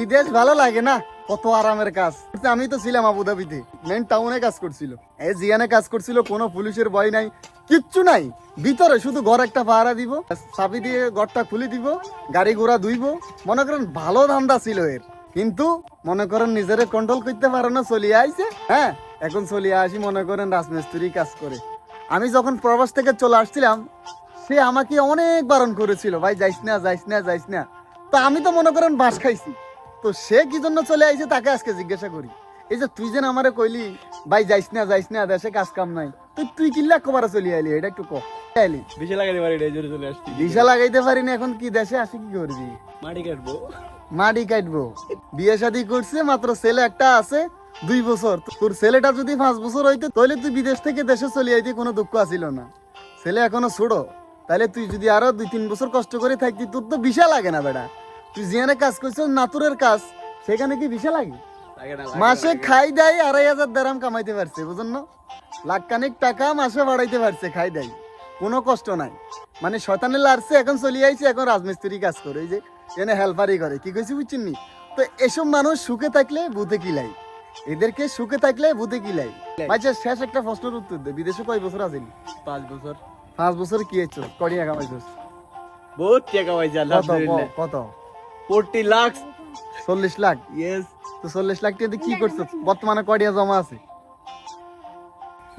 বিদেশ ভালো লাগে না? কত আরামের কাজ। আমি তো ছিলাম আবুধাবিতে। মেন টাউনে কাজ করছিল। এই জিয়ানে কাজ করছিল, কোনো পুলিশের ভয় নাই। কিচ্ছু নাই। ভিতরে শুধু ঘর একটা পাহারা দিব, চাবি দিয়ে ঘরটা খুলে দিব, গাড়ি ঘোড়া ধুইব। মনে করেন ভালো ধান্দা ছিল এর। কিন্তু মনে করেন নিজেরে কন্ট্রোল করতে পারে না, চলিয়ে আইছে। হ্যাঁ এখন চলিয়ে আসি, মনে করেন রাজমিস্ত্রি কাজ করে। আমি যখন প্রবাস থেকে চলে আসছিলাম, সে আমাকে অনেক বারণ করেছিল, ভাই, যাইস না যাইস না যাইস না। তো আমি তো মনে করেন বাস খাইছি। তো সে কি জন্য চলে আইছে তাকে আজকে জিজ্ঞাসা করি। এই যে তুই যে আমারে কইলি ভাই যাইস না যাইস না দেশে কাজ কাম নাই। তুই তুই কিল্লা কবারে চলে আইলি? এটা একটু কম আইলি? বেশি লাগাতে পারি এটা জোরে চলে আসছি। দিশা লাগাইতে পারি না এখন কি দেশে আসি কি করবি? মাটি কাটবো। মাটি কাটবো। বিয়ে শাদী করছে মাত্র ছেলে একটা আছে দুই বছর। তোর ছেলেটা যদি পাঁচ বছর হইতো তাহলে তুই বিদেশ থেকে দেশে চলে আইতে কোনো দুঃখ আসিল না। ছেলে এখনও ছোড়ো তাহলে তুই যদি আরও দুই তিন বছর কষ্ট করে থাকতি তোর তো বিশা লাগে না বেটা। তুই যেখানে কাজ করছিস নাতুরের কাজ সেখানে কি বিশা লাগে? মাসে খাই দেয় আড়াই হাজার দেরাম কামাইতে পারছে বুঝুন না? লাখখানিক টাকা মাসে বাড়াইতে পারছে খাই দেয়। কোনো কষ্ট নাই। মানে শয়তানে লারছে এখন চলে আইছে এখন রাজমিস্ত্রি কাজ করে যে এনে হেল্পারই করে। কি কইছি বুঝছেন নি? তো এসব মানুষ সুখে থাকলে বুধে কিলাই এদেরকে সুখে থাকলে বুধে কিলাই আচ্ছা শেষ একটা প্রশ্নের উত্তর দে বিদেশে কয় বছর আছিলি পাঁচ বছর। পাঁচ বছর কি হয়েছো কড়িয়া কামাইছিস বহুত টাকা পাইছি আলহামদুলিল্লাহ। কত? ফোরটি লাখ। চল্লিশ লাখ? ইয়েস তো চল্লিশ লাখ টাকা কি করছ? বর্তমানে কয়টিয়া জমা আছে?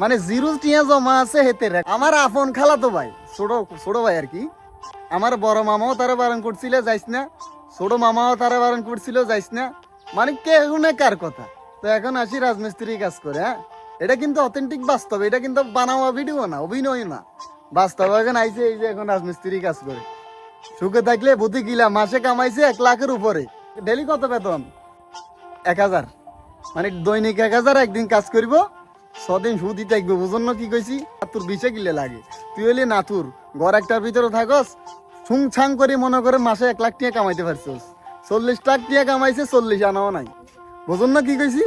মানে জিরো টিয়া জমা আছে হেতে। আমার আপন খালা তো ভাই ছোট ছোট ভাই আর কি। আমার বড় মামাও তারা বারণ করছিল যাইস না। ছোট মামাও তারা বারণ করছিল যাইস না। মানে কে শুনে কার কথা? তো এখন আসি রাজমিস্ত্রি কাজ করে হ্যাঁ? এটা কিন্তু অথেন্টিক বাস্তব এটা কিন্তু বানাওয়া ভিডিও না অভিনয় না। বাস্তব এখন আইসে এই যে এখন রাজমিস্ত্রি কাজ করে। সুখে থাকলে বুদ্ধি গিলা মাসে কামাইছে এক লাখের উপরে। ডেলি কত বেতন? এক হাজার। মানে দৈনিক এক হাজার একদিন কাজ করব, ছদিন সুদি থাকব, বুঝন কি কইছি? আর তোর বিছে কিলে লাগে। তুই হলি নাতুর, ঘর একটার ভিতরে থাকস ছুং ছাং করে মনে করে মাসে এক লাখ টিয়া কামাইতে পারছস। চল্লিশ লাখ টিয়া কামাইছে, চল্লিশ আনাও নাই। বুঝন কি কইছি?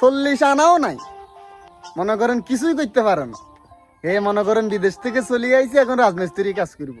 চল্লিশ আনাও নাই। মনে করেন কিছুই করতে পারে না। হে মনে করেন বিদেশ থেকে চলে আইছে, এখন রাজমিস্ত্রি কাজ করব।